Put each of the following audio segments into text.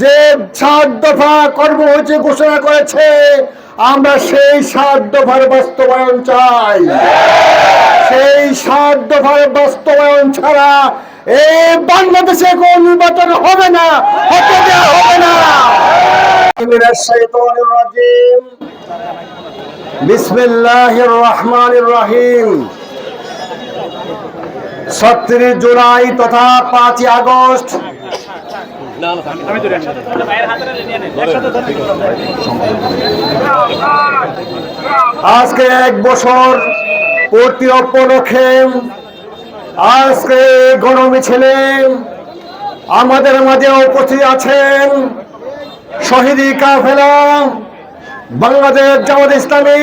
যে সাত দফা কর্মসূচি ঘোষণা করেছে, আমরা সেই সাত দফার বাস্তবায়ন চাই। সেই সাত দফার বাস্তবায়ন ছাড়া এই বাংলাদেশে কোন নির্বাচন হবে না, হতে দেওয়া হবে না। বিসমিল্লাহির রহমানির রহিম। ছত্রিশ জুলাই তথা পাঁচই আগস্ট আজকে এক বছর পূর্তি উপলক্ষে আজকে গণমিছিলে আমাদের মাঝে উপস্থিত আছেন শহীদি কাফেলা বাংলাদেশ জামাত ইসলামী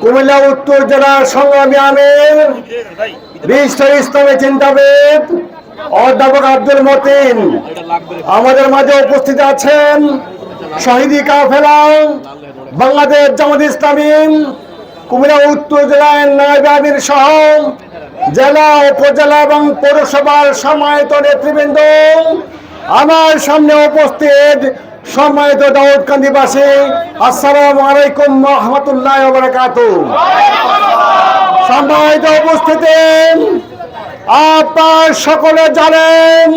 কুমিল্লা উত্তর জেলার সংগ্রামী আমির বিশিষ্ট ইসলামী চিন্তাবিদ অধ্যাপক আব্দুল মতিন, আমাদের মাঝে উপস্থিত আছেন শহীদি কাফেলা বাংলাদেশ জামাত ইসলামী কুমিরা উত্তর জেলায় নায়ব আমির সহ জেলা, উপজেলা এবং পৌরসভার সম্মানিত নেতৃবৃন্দ। আমার সামনে উপস্থিত সম্মানিত দাউদকান্দিবাসী আসসালামু আলাইকুম রহমতুল্লাহ বারাকাত সম্মানিত উপস্থিতি আপনার সকলে জানেন,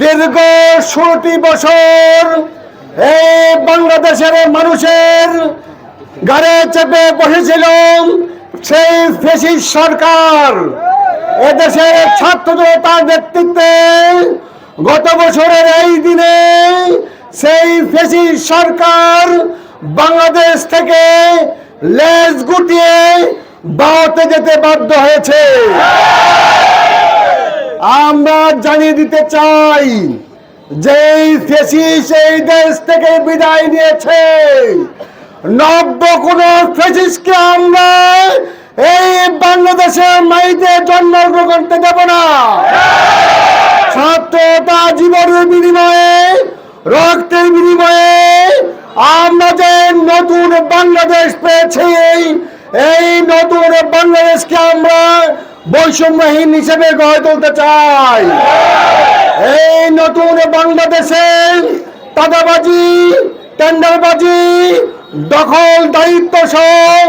দীর্ঘ ষোলোটি বছর এই বাংলাদেশের মানুষের গাড়ে চেপে বসেছিল সেই ফেসিস সরকার। এদেশের ছাত্র জনতার নেতৃত্বে গত বছরের এই দিনে সেই ফেসিস সরকার বাংলাদেশ থেকে লেজ গুটিয়ে ভারতে যেতে বাধ্য হয়েছে। আমরা জানিয়ে দিতে চাই যে ফেসিস সেই দেশ থেকে বিদায় নিয়েছে। নব্য কোন ফেসিসকে আমরা এই বাংলাদেশের মাইতে জন্মগ্রহণ করতে দেব না। ছাত্রতা জীবনের বিনিময়ে, রক্তের বিনিময়ে আমরা যে নতুন বাংলাদেশ পেয়েছি এই নতুন বাংলাদেশকে আমরা বৈষম্যহীন হিসেবে গড়ে তুলতে চাই। এই নতুন বাংলাদেশে দাদাবাজি টেন্ডারবাজি, দখল দায়িত্ব সহ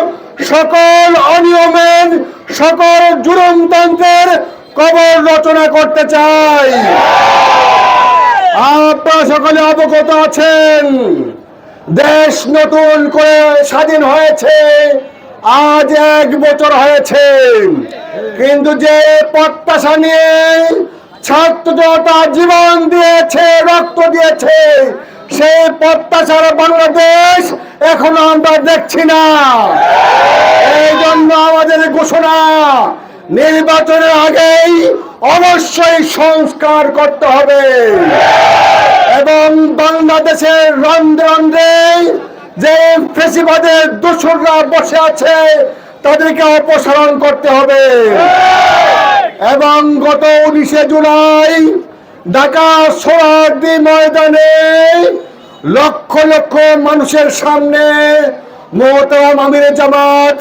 সকল অনিয়মের, সকল জুলুমতন্ত্রের কবর রচনা করতে চাই। আপনারা সকলে অবগত আছেন। দেশ নতুন করে স্বাধীন হয়েছে। আজ এক বছর হয়েছে। কিন্তু যে প্রত্যাশা নিয়ে ছাত্র জীবন দিয়েছে, রক্ত দিয়েছে, সেই প্রত্যাশার বাংলাদেশ এখনও আমরা দেখছি না। এই জন্য আমাদের ঘোষণা, নির্বাচনের আগেই অবশ্যই সংস্কার করতে হবে। এবং বাংলাদেশের রন্ধ্রে রন্ধ্রে যে ফেসিবাদের দোসররা বসে আছে, তাদেরকে অপসারণ করতে হবে। এবং গত উনিশে জুলাই ঢাকা সোহার্দি ময়দানে লক্ষ লক্ষ মানুষের সামনে মোহতারাম আমির জামাত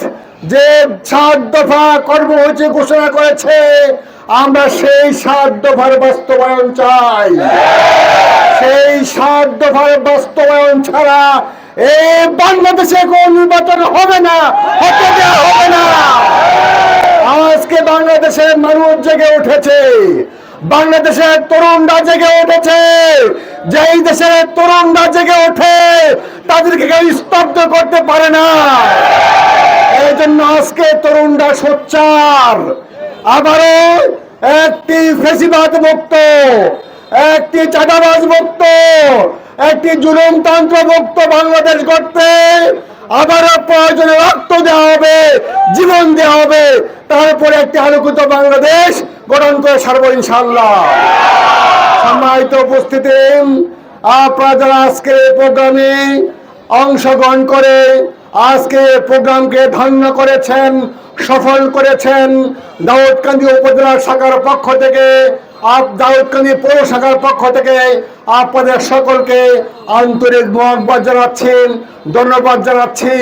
যে সাত দফা কর্মসূচি ঘোষণা করেছে, আমরা সেই সাত দফার বাস্তবায়ন চাই। সেই সাত দফার বাস্তবায়ন ছাড়া বাংলাদেশে কোন নির্বাচন হবে না, হতে দেওয়া হবে না। আজকে বাংলাদেশের মানুষ জেগে উঠেছে, বাংলাদেশের তরুণরা জেগে উঠেছে, যেই দেশের তরুণরা জেগে ওঠে, তাদেরকে কেউ স্তব্ধ করতে পারে না। এই জন্য আজকে তরুণরা সোচ্চার। আবারও একটি ফেসিবাদ মুক্ত একটি চাঁদাবাজ মুক্ত একটি জুলুমতন্ত্র মুক্ত বাংলাদেশ করতে আবারও প্রয়োজনে রক্ত দেওয়া হবে, জীবন দেওয়া হবে। তারপরে একটি আলোকিত বাংলাদেশ গঠন করে সারব ইনশাল্লাহ সম্মানিত উপস্থিতি, আপনারা যারা আজকে প্রোগ্রামে অংশগ্রহণ করে, আজকে প্রোগ্রামকে ধন্য করেছেন, সফল করেছেন, দাউদকান্দি উপজেলা শাখার পক্ষ থেকে আপ দাউদকানি পৌর শাখার পক্ষ থেকে আপনাদের সকলকে আন্তরিক মহাবাদ জানাচ্ছেন ধন্যবাদ জানাচ্ছি।